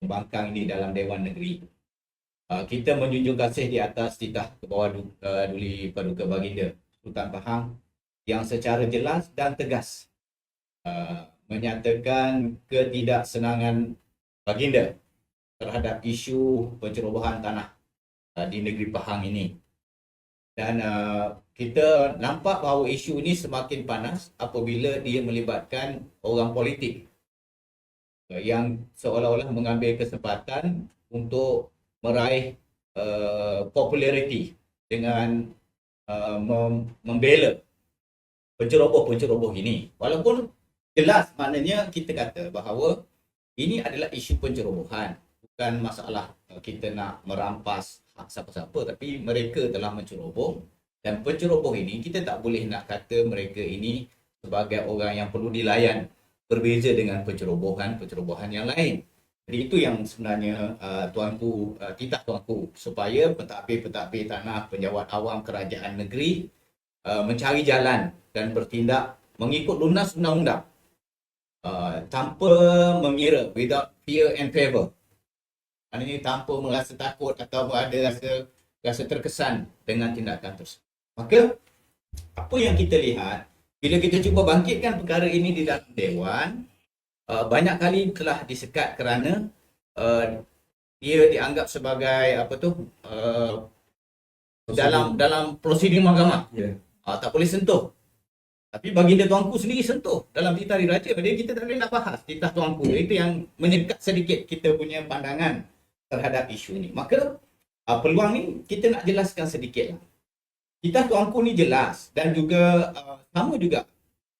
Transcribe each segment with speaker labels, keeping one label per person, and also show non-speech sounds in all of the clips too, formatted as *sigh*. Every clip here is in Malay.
Speaker 1: pembangkang ini dalam Dewan Negeri. Uh, kita menjunjung kasih di atas titah ke bawah du, uh, Duli Paduka Baginda Sultan Pahang yang secara jelas dan tegas uh, menyatakan ketidaksenangan Baginda terhadap isu pencerobohan tanah uh, di negeri Pahang ini. Dan uh, kita nampak bahawa isu ini semakin panas apabila dia melibatkan orang politik yang seolah-olah mengambil kesempatan untuk meraih uh, populariti dengan uh, mem- membela penceroboh-penceroboh ini. Walaupun jelas maknanya kita kata bahawa ini adalah isu pencerobohan. Bukan masalah uh, kita nak merampas hak siapa-siapa tapi mereka telah menceroboh dan penceroboh ini kita tak boleh nak kata mereka ini sebagai orang yang perlu dilayan berbeza dengan pencerobohan-pencerobohan yang lain. Jadi itu yang sebenarnya uh, tuanku, uh, titah tuanku supaya pentadbir-pentadbir tanah penjawat awam kerajaan negeri uh, mencari jalan dan bertindak mengikut lunas undang-undang uh, tanpa mengira without fear and favor. Maknanya tanpa merasa takut atau ada rasa rasa terkesan dengan tindakan tersebut. Maka apa yang kita lihat bila kita cuba bangkitkan perkara ini di dalam dewan uh, banyak kali telah disekat kerana uh, dia dianggap sebagai apa tu uh, dalam dalam prosedur mahkamah.
Speaker 2: Ya.
Speaker 1: Uh, tak boleh sentuh. Tapi baginda tuanku sendiri sentuh dalam titah diraja. Jadi kita tak boleh nak bahas titah tuanku. Itu yang menyekat sedikit kita punya pandangan terhadap isu ini. Maka uh, peluang ni kita nak jelaskan sedikit lah. Titah tuanku ni jelas dan juga uh, sama juga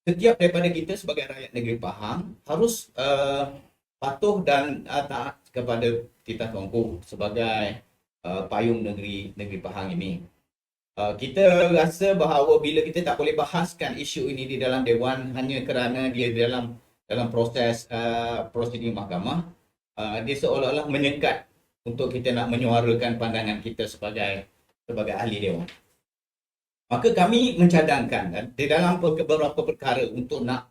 Speaker 1: setiap daripada kita sebagai rakyat negeri Pahang harus uh, patuh dan uh, taat kepada titah tuanku sebagai uh, payung negeri negeri Pahang ini. Uh, kita rasa bahawa bila kita tak boleh bahaskan isu ini di dalam dewan hanya kerana dia di dalam dalam proses uh, prosedur mahkamah, uh, dia seolah-olah menyekat untuk kita nak menyuarakan pandangan kita sebagai sebagai ahli dewan. Maka kami mencadangkan dan di dalam beberapa perkara untuk nak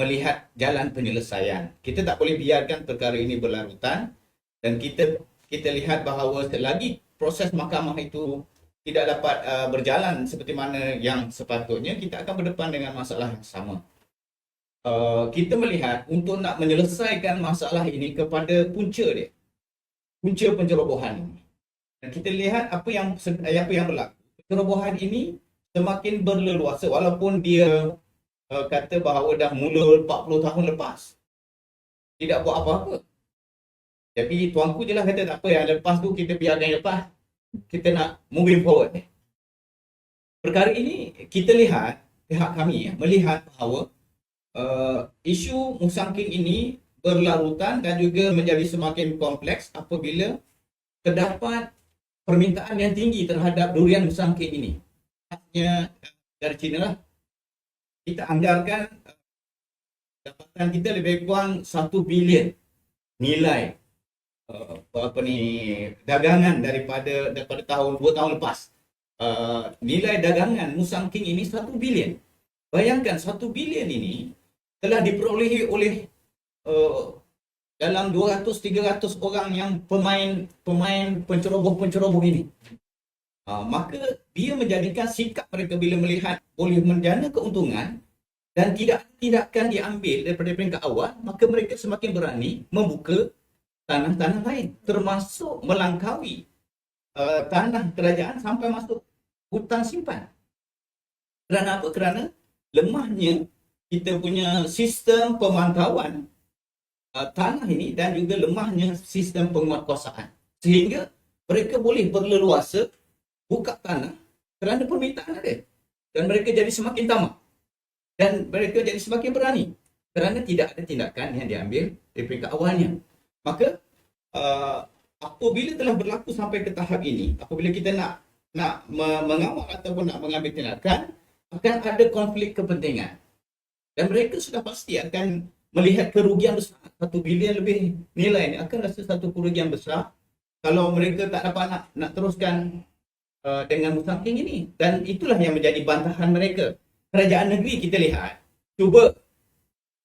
Speaker 1: melihat jalan penyelesaian. Kita tak boleh biarkan perkara ini berlarutan dan kita kita lihat bahawa selagi proses mahkamah itu tidak dapat uh, berjalan seperti mana yang sepatutnya, kita akan berdepan dengan masalah yang sama. Uh, kita melihat untuk nak menyelesaikan masalah ini kepada punca dia. Punca pencerobohan ini. Dan kita lihat apa yang apa yang berlaku. Pencerobohan ini semakin berleluasa walaupun dia uh, kata bahawa dah mula 40 tahun lepas. Tidak buat apa-apa. Jadi tuanku je lah kata tak apa yang lepas tu kita biarkan lepas. Kita nak moving forward. Perkara ini kita lihat pihak kami ya, melihat bahawa uh, isu musangking ini berlarutan dan juga menjadi semakin kompleks apabila terdapat permintaan yang tinggi terhadap durian musangking ini. Hanya dari China lah. Kita anggarkan uh, dapatan kita lebih kurang 1 bilion nilai uh, apa ni dagangan daripada daripada tahun 2 tahun lepas. Uh, nilai dagangan Musang King ini 1 bilion. Bayangkan 1 bilion ini telah diperolehi oleh uh, dalam 200 300 orang yang pemain pemain penceroboh-penceroboh ini. Uh, maka dia menjadikan sikap mereka bila melihat boleh menjana keuntungan dan tidak tidakkan diambil daripada peringkat awal, maka mereka semakin berani membuka tanah-tanah lain termasuk melangkaui uh, tanah kerajaan sampai masuk hutan simpan. Kerana apa? Kerana lemahnya kita punya sistem pemantauan uh, tanah ini dan juga lemahnya sistem penguatkuasaan. Sehingga mereka boleh berleluasa buka tanah kerana permintaan ada. Dan mereka jadi semakin tamak. Dan mereka jadi semakin berani. Kerana tidak ada tindakan yang diambil di peringkat awalnya. Maka uh, apabila telah berlaku sampai ke tahap ini, apabila kita nak nak mengawal ataupun nak mengambil tindakan, akan ada konflik kepentingan. Dan mereka sudah pasti akan melihat kerugian besar. Satu bilion lebih nilai ini akan rasa satu kerugian besar kalau mereka tak dapat nak, nak teruskan uh, dengan musangking ini. Dan itulah yang menjadi bantahan mereka. Kerajaan negeri kita lihat cuba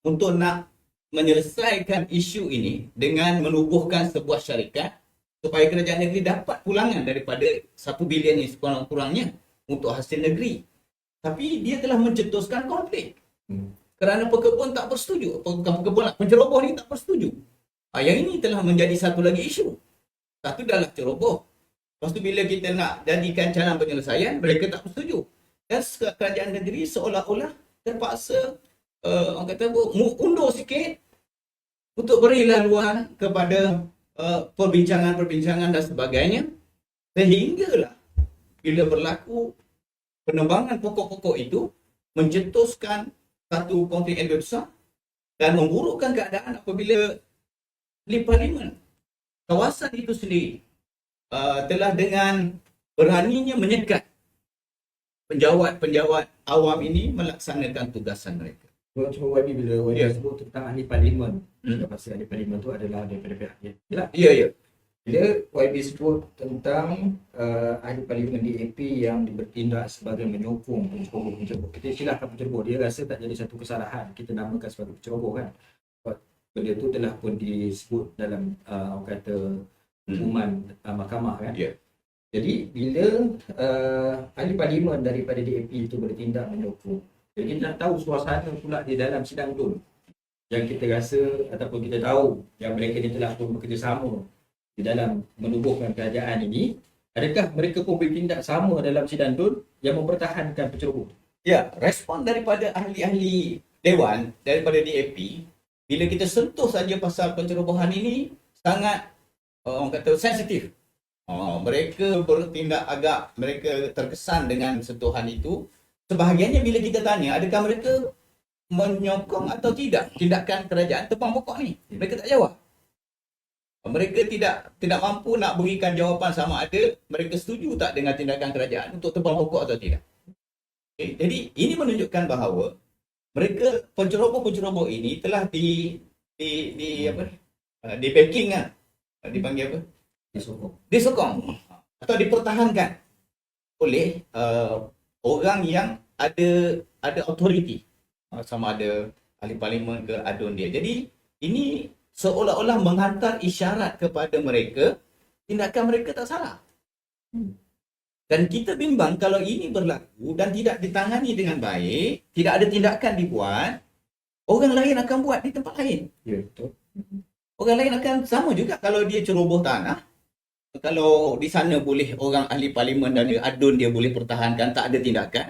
Speaker 1: untuk nak menyelesaikan isu ini dengan menubuhkan sebuah syarikat supaya kerajaan negeri dapat pulangan daripada 1 bilion ini sekurang-kurangnya untuk hasil negeri. Tapi dia telah mencetuskan konflik.
Speaker 2: Hmm.
Speaker 1: Kerana pekebun tak bersetuju. Bukan pekebun lah, penceroboh ni tak bersetuju. Ha, yang ini telah menjadi satu lagi isu. Satu adalah ceroboh. Lepas tu bila kita nak jadikan cara penyelesaian, mereka tak bersetuju. Dan kerajaan negeri seolah-olah terpaksa uh, orang kata apa, undur sikit untuk beri laluan kepada uh, perbincangan-perbincangan dan sebagainya sehinggalah bila berlaku penembangan pokok-pokok itu mencetuskan satu konflik yang besar dan memburukkan keadaan apabila di parlimen kawasan itu sendiri uh, telah dengan beraninya menyekat penjawat-penjawat awam ini melaksanakan tugasan mereka.
Speaker 2: Cuma cuma YB bila YB
Speaker 1: Ya.
Speaker 2: sebut tentang ahli parlimen.
Speaker 1: Hmm.
Speaker 2: Pasti ahli parlimen tu adalah daripada pihak dia.
Speaker 1: Ya, ya.
Speaker 2: Bila YB sebut tentang uh, ahli parlimen DAP yang bertindak sebagai menyokong penceroboh-penceroboh. Kita silahkan penceroboh. Dia rasa tak jadi satu kesalahan. Kita namakan sebagai penceroboh kan. Benda tu telah pun disebut dalam uh, orang kata hukuman uh, mahkamah kan.
Speaker 1: Ya.
Speaker 2: Jadi bila uh, ahli parlimen daripada DAP itu bertindak menyokong. Jadi kita dah tahu suasana pula di dalam sidang DUN. Yang kita rasa ataupun kita tahu yang mereka ni telah pun bekerjasama di dalam menubuhkan kerajaan ini. Adakah mereka pun bertindak sama dalam sidang DUN yang mempertahankan penceroboh?
Speaker 1: Ya, respon daripada ahli-ahli dewan daripada DAP bila kita sentuh saja pasal pencerobohan ini sangat orang kata sensitif. Oh, mereka bertindak agak mereka terkesan dengan sentuhan itu. Sebahagiannya bila kita tanya adakah mereka menyokong atau tidak tindakan kerajaan tepang pokok ni. Mereka tak jawab. Mereka tidak tidak mampu nak berikan jawapan sama ada mereka setuju tak dengan tindakan kerajaan untuk tebang pokok atau tidak. Okay. Jadi ini menunjukkan bahawa mereka penceroboh-penceroboh ini telah di di di apa di backing kan. Dipanggil apa?
Speaker 2: Disokong.
Speaker 1: Disokong atau dipertahankan oleh uh, orang yang ada ada authority uh, sama ada ahli parlimen ke adun dia. Jadi ini seolah-olah menghantar isyarat kepada mereka tindakan mereka tak salah.
Speaker 2: Hmm.
Speaker 1: Dan kita bimbang kalau ini berlaku dan tidak ditangani dengan baik, tidak ada tindakan dibuat, orang lain akan buat di tempat lain.
Speaker 2: Ya, betul.
Speaker 1: Orang lain akan sama juga kalau dia ceroboh tanah. Kalau di sana boleh orang ahli parlimen dan adun dia boleh pertahankan tak ada tindakan.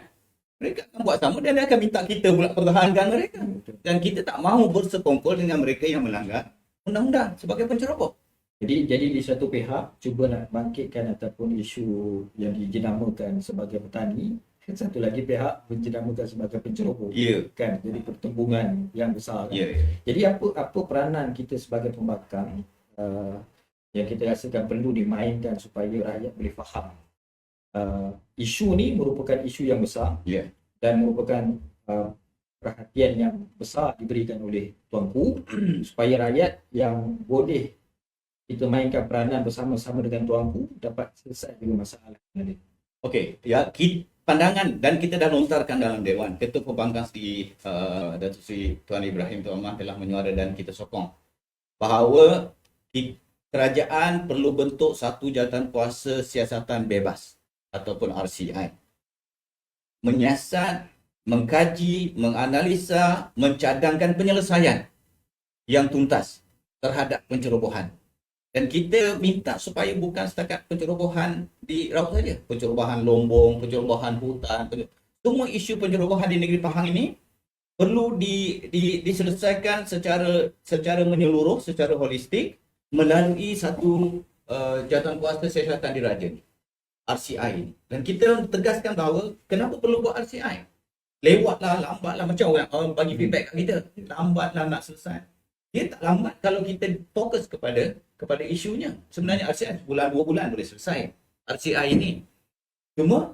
Speaker 1: Mereka akan buat sama dan dia akan minta kita pula pertahankan mereka. Dan kita tak mahu bersekongkol dengan mereka yang melanggar undang-undang sebagai penceroboh.
Speaker 2: Jadi jadi di satu pihak cuba nak bangkitkan ataupun isu yang dijenamakan sebagai petani, satu lagi pihak menjenamakan sebagai penceroboh.
Speaker 1: Ya.
Speaker 2: Kan jadi pertembungan yang besar. Kan?
Speaker 1: Ya.
Speaker 2: Jadi apa apa peranan kita sebagai pembangkang uh, yang kita rasakan perlu dimainkan supaya rakyat boleh faham. Uh, isu ni merupakan isu yang besar
Speaker 1: Ya.
Speaker 2: dan merupakan uh, perhatian yang besar diberikan oleh tuanku *clears throat* supaya rakyat yang boleh kita mainkan peranan bersama-sama dengan tuanku dapat selesai dengan masalah ini.
Speaker 1: Okey, ya ki- pandangan dan kita dah lontarkan dalam dewan. Ketua Pembangkang Sri uh, Datuk Sri Tuan Ibrahim Tuan Mah telah menyuara dan kita sokong bahawa kerajaan perlu bentuk satu jawatan kuasa siasatan bebas ataupun RCI. Menyiasat, mengkaji, menganalisa, mencadangkan penyelesaian yang tuntas terhadap pencerobohan. Dan kita minta supaya bukan setakat pencerobohan di Raut saja. Pencerobohan lombong, pencerobohan hutan. Semua isu pencerobohan di negeri Pahang ini perlu di, di, diselesaikan secara secara menyeluruh, secara holistik melalui satu uh, jawatan kuasa siasatan diraja ni. RCI ni. Dan kita tegaskan bahawa kenapa perlu buat RCI? Lewatlah, lambatlah macam orang, orang bagi feedback kat kita. Lambatlah nak selesai. Dia tak lambat kalau kita fokus kepada kepada isunya. Sebenarnya RCI sebulan dua bulan boleh selesai. RCI ini. Cuma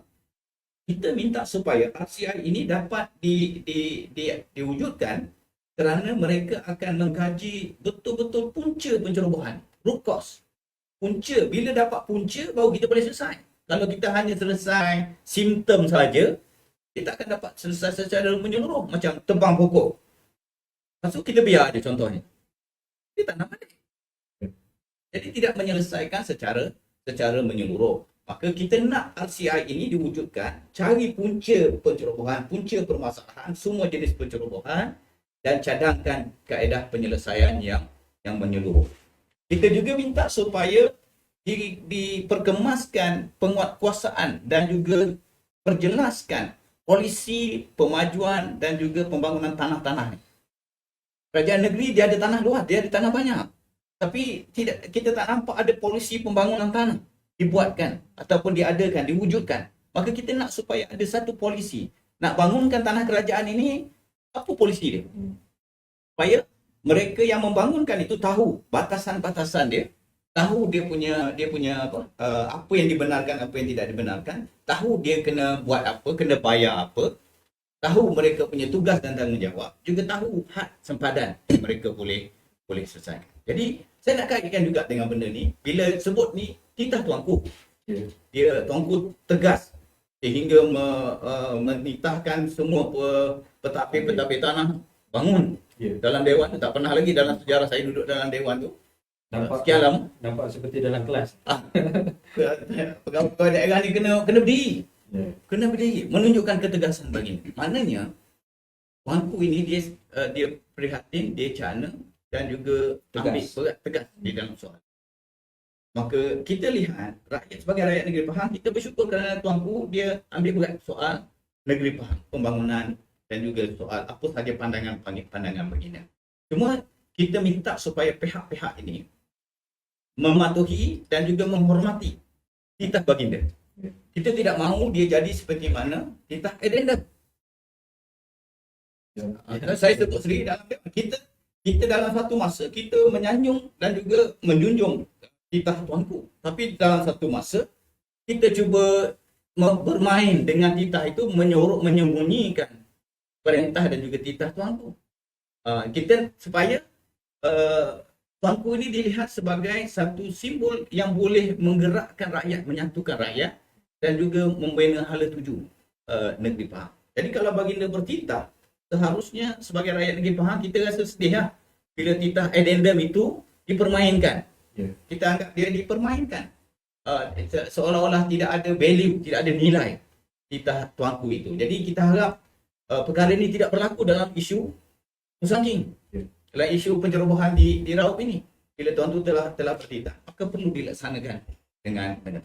Speaker 1: kita minta supaya RCI ini dapat di, di, di, diwujudkan kerana mereka akan mengkaji betul-betul punca pencerobohan. Root cause. Punca. Bila dapat punca, baru kita boleh selesai. Kalau kita hanya selesai simptom saja, kita akan dapat selesai secara menyeluruh. Macam tebang pokok. Lepas tu kita biar je contohnya. Dia tak nak balik. Jadi tidak menyelesaikan secara secara menyeluruh. Maka kita nak RCI ini diwujudkan, cari punca pencerobohan, punca permasalahan, semua jenis pencerobohan dan cadangkan kaedah penyelesaian yang yang menyeluruh. Kita juga minta supaya di, diperkemaskan penguatkuasaan dan juga perjelaskan polisi pemajuan dan juga pembangunan tanah-tanah ni. Kerajaan negeri dia ada tanah luas, dia ada tanah banyak. Tapi tidak kita tak nampak ada polisi pembangunan tanah dibuatkan ataupun diadakan, diwujudkan. Maka kita nak supaya ada satu polisi nak bangunkan tanah kerajaan ini apa polisi dia? Supaya mereka yang membangunkan itu tahu batasan-batasan dia, tahu dia punya dia punya apa uh, apa yang dibenarkan, apa yang tidak dibenarkan, tahu dia kena buat apa, kena bayar apa, tahu mereka punya tugas dan tanggungjawab, juga tahu had sempadan *coughs* mereka boleh boleh selesaikan. Jadi saya nak kaitkan juga dengan benda ni, bila sebut ni titah tuanku,
Speaker 2: Ya.
Speaker 1: dia tuanku tegas sehingga me, uh, menitahkan semua pe- petapir-petapir tanah bangun
Speaker 2: Ya.
Speaker 1: dalam dewan tak pernah lagi dalam sejarah saya duduk dalam dewan tu
Speaker 2: Nampak
Speaker 1: sekian lama
Speaker 2: nampak seperti dalam kelas. *laughs*
Speaker 1: pegawai daerah ni kena kena berdiri
Speaker 2: Ya.
Speaker 1: kena berdiri menunjukkan ketegasan baginda maknanya tuanku ini dia uh, dia prihatin dia cana dan juga
Speaker 2: Tegas.
Speaker 1: ambil berat tegas di dalam soal maka kita lihat rakyat sebagai rakyat negeri Pahang kita bersyukur kerana tuanku dia ambil berat soal negeri Pahang pembangunan dan juga soal apa sahaja pandangan pandangan baginda cuma kita minta supaya pihak-pihak ini mematuhi dan juga menghormati titah baginda. Kita tidak mahu dia jadi seperti mana titah addendum.
Speaker 2: Ya.
Speaker 1: Ah, Saya sebut sendiri dalam kita kita dalam satu masa kita menyanjung dan juga menjunjung titah tuanku. Tapi dalam satu masa kita cuba bermain dengan titah itu menyorok menyembunyikan perintah dan juga titah tuanku. Ah, kita supaya uh, tuanku ini dilihat sebagai satu simbol yang boleh menggerakkan rakyat, menyatukan rakyat dan juga membina hala tuju uh, negeri Pahang. Jadi kalau baginda bertitah, seharusnya sebagai rakyat negeri Pahang kita rasa sedih lah bila titah addendum itu dipermainkan.
Speaker 2: Ya.
Speaker 1: Kita anggap dia dipermainkan. Uh, se- seolah-olah tidak ada value, tidak ada nilai titah tuanku itu. Jadi kita harap uh, perkara ini tidak berlaku dalam isu Musangking.
Speaker 2: Ya.
Speaker 1: Dalam isu pencerobohan di di Raup ini. Bila tuan tu telah telah bertitah, maka perlu dilaksanakan dengan benar.